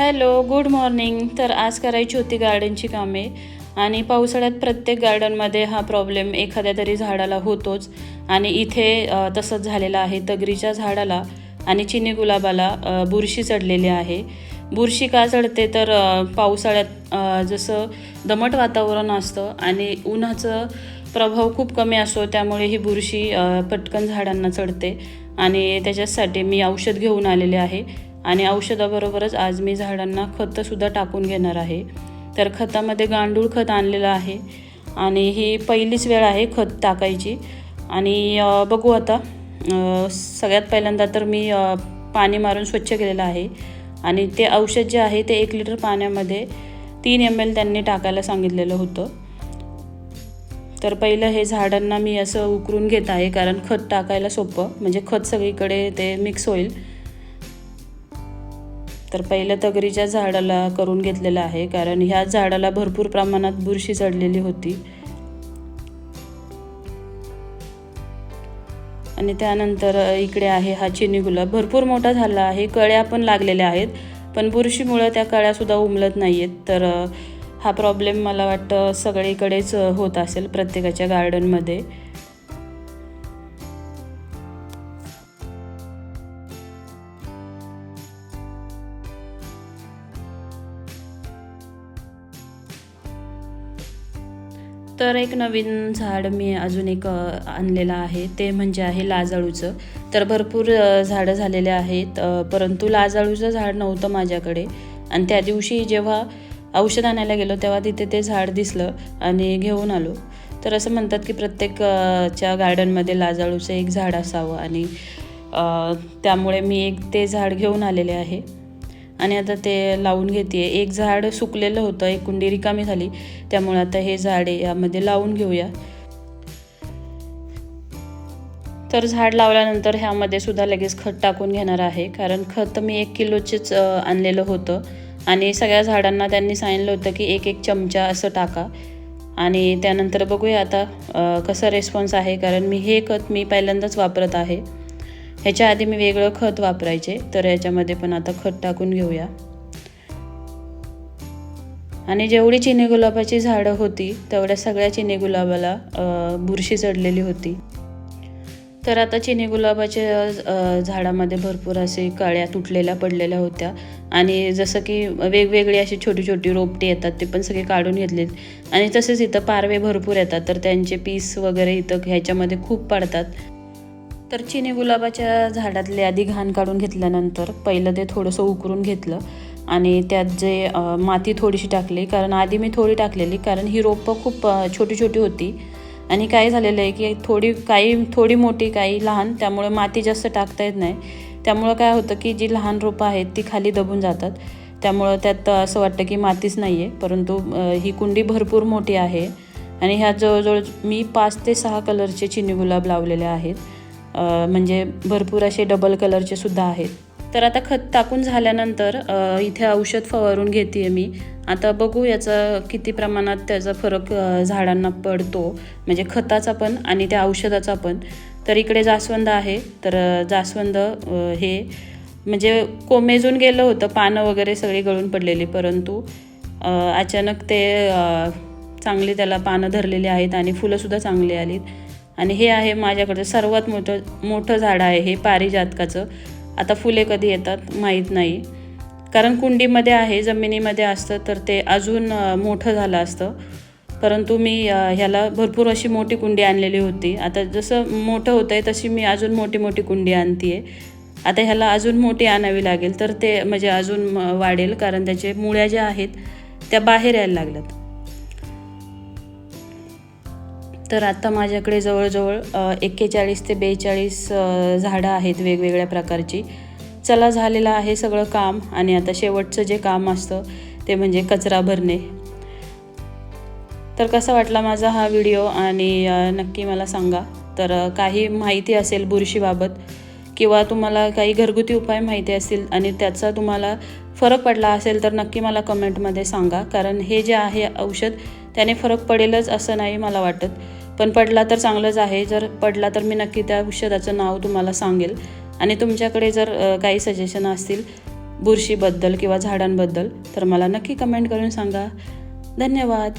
Hello good morning. तर आज करायची होती गार्डनची कामे आणि पावसाळ्यात प्रत्येक गार्डनमध्ये हा प्रॉब्लेम एखाद्या तरी झाडाला होतोच. आणि इथे तसंच झालेलं आहे. तगरीच्या झाडाला आणि चिनी गुलाबाला बुरशी चढलेली आहे. बुरशी का चढते तर पावसाळ्यात जसं दमट वातावरण असतं आणि उन्हाचं प्रभाव खूप कमी असतो त्यामुळे ही बुरशी पटकन झाडांना चढते. आणि त्याच्यासाठी मी औषध घेऊन आलेले आहे. आणि औषधाबरोबरच आज मी झाडांना खतंसुद्धा टाकून घेणार आहे. तर खतामध्ये गांडूळ खत आणलेलं आहे आणि ही पहिलीच वेळ आहे खत टाकायची. आणि बघू आता सगळ्यात पहिल्यांदा तर मी पाणी मारून स्वच्छ केलेलं आहे. आणि ते औषध जे आहे ते एक लिटर पाण्यामध्ये तीन एम एल त्यांनी टाकायला सांगितलेलं होतं. तर पहिलं हे झाडांना मी असं उकरून घेत आहे कारण खत टाकायला सोपं. म्हणजे खत सगळीकडे ते मिक्स होईल. तर पहिलं तगरीच्या झाडाला करून घेतलेलं आहे कारण ह्या झाडाला भरपूर प्रमाणात बुरशी चढलेली होती. आणि त्यानंतर इकडे आहे हा चिनी गुलाब. भरपूर मोठा झाला आहे कळ्या पण लागलेल्या आहेत पण बुरशीमुळं त्या कळ्यासुद्धा उमलत नाही आहेत तर हा प्रॉब्लेम मला वाटतं सगळीकडेच होत असेल प्रत्येकाच्या गार्डनमध्ये. तर एक नवीन झाड मी अजून एक आणलेलं आहे. ते म्हणजे आहे लाजाळूचं. तर भरपूर झाडं झालेले आहेत. परंतु लाजाळूचं झाड नव्हतं माझ्याकडे. आणि त्या दिवशी जेव्हा औषध आणायला गेलो तेव्हा तिथे ते झाड दिसलं आणि घेऊन आलो. तर असं म्हणतात की प्रत्येक च्या गार्डनमध्ये लाजाळूचं एक झाड असावं आणि त्यामुळे मी एक ते झाड घेऊन आलेले आहे. आणि आता ते लावून घेते एक झाड सुकलेलं होतं एक कुंडी रिकामी झाली. त्यामुळे आता हे झाड यामध्ये लावून घेऊया. तर झाड लावल्यानंतर ह्यामध्ये सुद्धा लगेच खत टाकून घेणार आहे. कारण खत मी एक किलोचेच आणलेलं होतं. आणि सगळ्या झाडांना त्यांनी सांगितलं होतं की एक एक चमचा असं टाका. आणि त्यानंतर बघूया आता कसा रेस्पॉन्स आहे. कारण मी हे खत मी पहिल्यांदाच वापरत आहे. ह्याच्या आधी मी वेगळं खत वापरायचे तर याच्यामध्ये पण आता खत टाकून घेऊया. आणि जेवढी चिनी गुलाबाची झाडं होती तेवढ्या सगळ्या चिनी गुलाबाला बुरशी चढलेली होती. तर आता चिनी गुलाबाच्या झाडामध्ये भरपूर असे काळ्या तुटलेल्या पडलेल्या होत्या. आणि जसं की वेगवेगळी अशी छोटी छोटी रोपटी येतात ते पण सगळे काढून घेतलेत आणि तसेच इथं पारवे भरपूर येतात तर त्यांचे पीस वगैरे इथं ह्याच्यामध्ये खूप पडतात. तर चिनी गुलाबाच्या झाडातले आधी घाण काढून घेतल्यानंतर पहिलं ते थोडंसं उकरून घेतलं आणि त्यात जे माती थोडीशी टाकली. कारण आधी मी थोडी टाकलेली कारण ही रोपं खूप छोटी छोटी होती. आणि काय झालेलं आहे की थोडी काही थोडी मोठी काही लहान त्यामुळे माती जास्त टाकता येत नाही. त्यामुळं काय होतं की जी लहान रोपं आहेत ती खाली दबून जातात. त्यामुळं त्यात असं वाटतं की मातीच नाही आहे परंतु ही कुंडी भरपूर मोठी आहे. आणि ह्या जवळजवळ मी पाच ते सहा कलरचे चिनी गुलाब लावलेले आहेत. म्हणजे भरपूर असे डबल कलरचे सुद्धा आहेत. तर आता खत टाकून झाल्यानंतर इथे औषध फवारून घेते मी. आता बघू याचा किती प्रमाणात त्याचा फरक झाडांना पडतो. म्हणजे खताचा पण आणि त्या औषधाचा पण. तर इकडे जास्वंद आहे. तर जास्वंद हे म्हणजे कोमेजून गेलं होतं. पानं वगैरे सगळी गळून पडलेली. परंतु अचानक ते चांगले चांगली त्याला पानं धरलेली आहेत आणि फुलंसुद्धा चांगली आलीत. आणि हे आहे माझ्याकडचं सर्वात मोठं मोठं झाड आहे हे पारिजातकाचं. आता फुले कधी येतात माहीत नाही. कारण कुंडीमध्ये आहे जमिनीमध्ये असतं तर ते अजून मोठं झालं असतं. परंतु मी ह्याला भरपूर अशी मोठी कुंडी आणलेली होती. आता जसं मोठं होतं आहे तशी मी अजून मोठी मोठी कुंडी आणते आहे आता ह्याला अजून मोठी आणावी लागेल तर ते म्हणजे अजून वाढेल. कारण त्याचे मुळ्या ज्या आहेत त्या बाहेर यायला लागल्यात. तर आता माझ्याकडे जवळजवळ एक्केचाळीस ते बेचाळीस झाडं आहेत वेगवेगळ्या प्रकारची. चला झालेलं आहे सगळं काम आणि आता शेवटचं जे काम असतं ते म्हणजे कचरा भरणे. तर कसा वाटला माझा हा व्हिडिओ आणि नक्की मला सांगा. तर काही माहिती असेल बुरशीबाबत किंवा तुम्हाला काही घरगुती उपाय माहिती असतील आणि त्याचा तुम्हाला फरक पडला असेल तर नक्की मला कमेंटमध्ये सांगा. कारण हे जे आहे औषध त्याने फरक पडेलच असं नाही मला वाटत. पण पडला तर चांगलंच आहे. जर पडला तर मी नक्की त्या औषधाचं नाव तुम्हाला सांगेल. आणि तुमच्याकडे जर काही सजेशन असतील बुरशीबद्दल किंवा झाडांबद्दल तर मला नक्की कमेंट करून सांगा. धन्यवाद.